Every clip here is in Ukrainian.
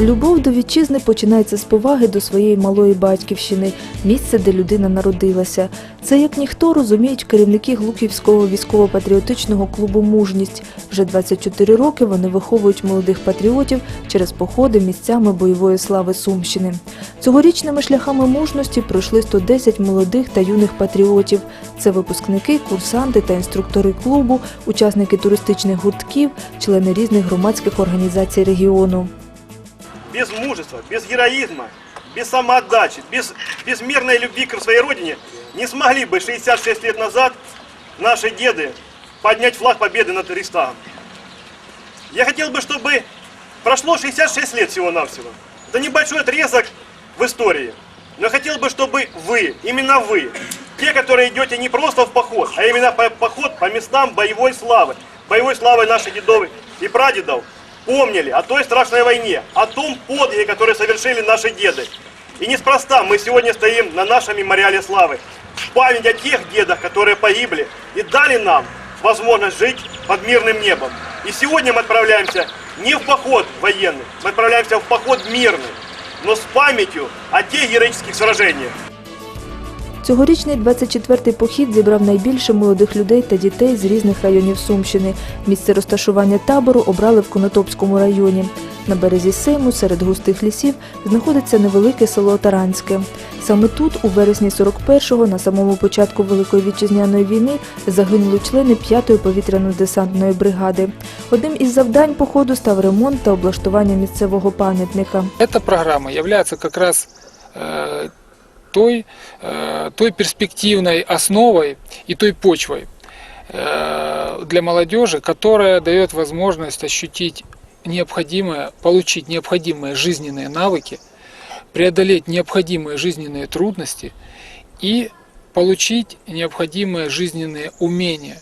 Любов до вітчизни починається з поваги до своєї малої батьківщини, місця, де людина народилася. Це як ніхто розуміють керівники Глухівського військово-патріотичного клубу Мужність. Вже 24 роки вони виховують молодих патріотів через походи місцями бойової слави Сумщини. Цьогорічними шляхами мужності пройшли 110 молодих та юних патріотів. Це випускники, курсанти та інструктори клубу, учасники туристичних гуртків, члени різних громадських організацій регіону. Без мужества, без героизма, без самоотдачи, без безмерной любви к своей родине не смогли бы 66 лет назад наши деды поднять флаг победы над Рейхстагом. Я хотел бы, чтобы прошло 66 лет всего-навсего. Это небольшой отрезок в истории. Но хотел бы, чтобы вы, именно вы, те, которые идете не просто в поход, а именно по поход по местам боевой славы, боевой славы наших дедов и прадедов, помнили о той страшной войне, о том подвиге, который совершили наши деды. И неспроста мы сегодня стоим на нашем мемориале славы. В память о тех дедах, которые погибли и дали нам возможность жить под мирным небом. И сегодня мы отправляемся не в поход военный, мы отправляемся в поход мирный, но с памятью о тех героических сражениях. Цьогорічний 24-й похід зібрав найбільше молодих людей та дітей з різних районів Сумщини. Місце розташування табору обрали в Конотопському районі. На березі Сейму, серед густих лісів, знаходиться невелике село Таранське. Саме тут, у вересні 41-го, на самому початку Великої вітчизняної війни, загинули члени 5-ї повітряно-десантної бригади. Одним із завдань походу став ремонт та облаштування місцевого пам'ятника. Эта программа является как раз э, той, э, той перспективной основой и той почвой э, для молодежи, которая дает возможность ощутить необходимое, получить необходимые жизненные навыки, преодолеть необходимые жизненные трудности и получить необходимые жизненные умения,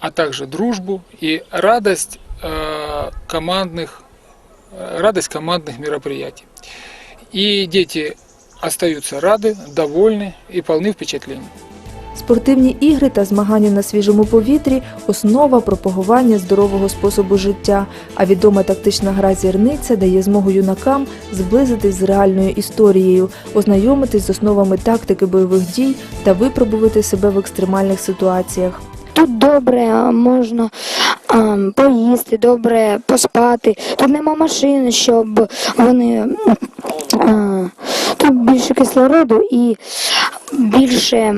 а также дружбу и радость э, командных радость командных мероприятий. И дети остаются рады, довольны и полны впечатлений. Спортивні ігри та змагання на свіжому повітрі основа пропагування здорового способу життя. А відома тактична гра зірниця дає змогу юнакам зблизитись з реальною історією, ознайомитись з основами тактики бойових дій та випробувати себе в екстремальних ситуаціях. Тут добре можна а, поїсти, добре поспати. Тут нема машин, щоб вони а, тут більше кислороду і більше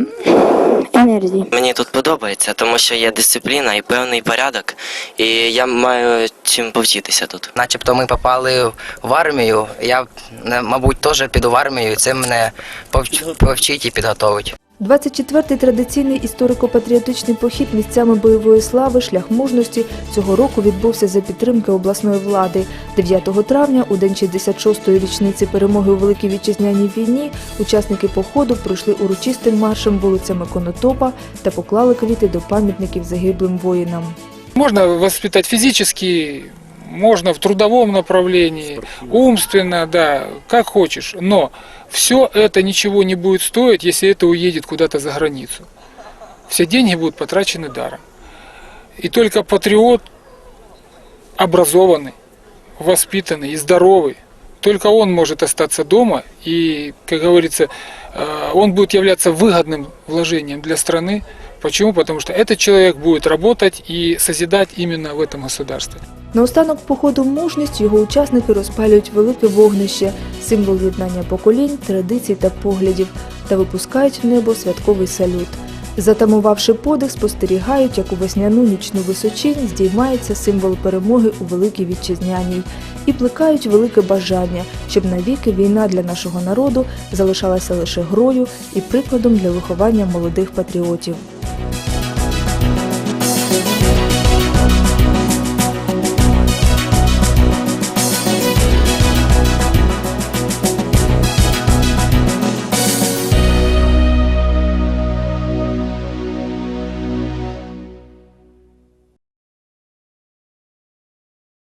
енергії. Мені тут подобається, тому що є дисципліна і певний порядок, і я маю чим повчитися тут. начебто ми попали в армію. Я, мабуть, теж піду в армію, і це мене повч- повчить і підготовить. 24-й традиційний історико-патріотичний похід місцями бойової слави шлях мужності цього року відбувся за підтримки обласної влади. 9 травня, у день 66-ї річниці перемоги у Великій вітчизняній війні, учасники походу пройшли урочистим маршем вулицями Конотопа та поклали квіти до пам'ятників загиблим воїнам. Можно воспитать физически, можно в трудовом направлении, умственно, да, как хочешь. Но все это ничего не будет стоить, если это уедет куда-то за границу. Все деньги будут потрачены даром. И только патриот, образованный, воспитанный и здоровый, только он может остаться дома, и, как говорится, э, он будет являться выгодным вложением для страны. Почему? Потому что этот человек будет работать и созидать именно в этом государстве. Наостанок походу мужність його учасники розпалюють велике вогнище, символ єднання поколінь, традицій та поглядів, та випускають в небо святковий салют. Затамувавши подих, спостерігають, як у весняну нічну височинь здіймається символ перемоги у Великій Вітчизняній і плекають велике бажання, щоб навіки війна для нашого народу залишалася лише грою і прикладом для виховання молодих патріотів.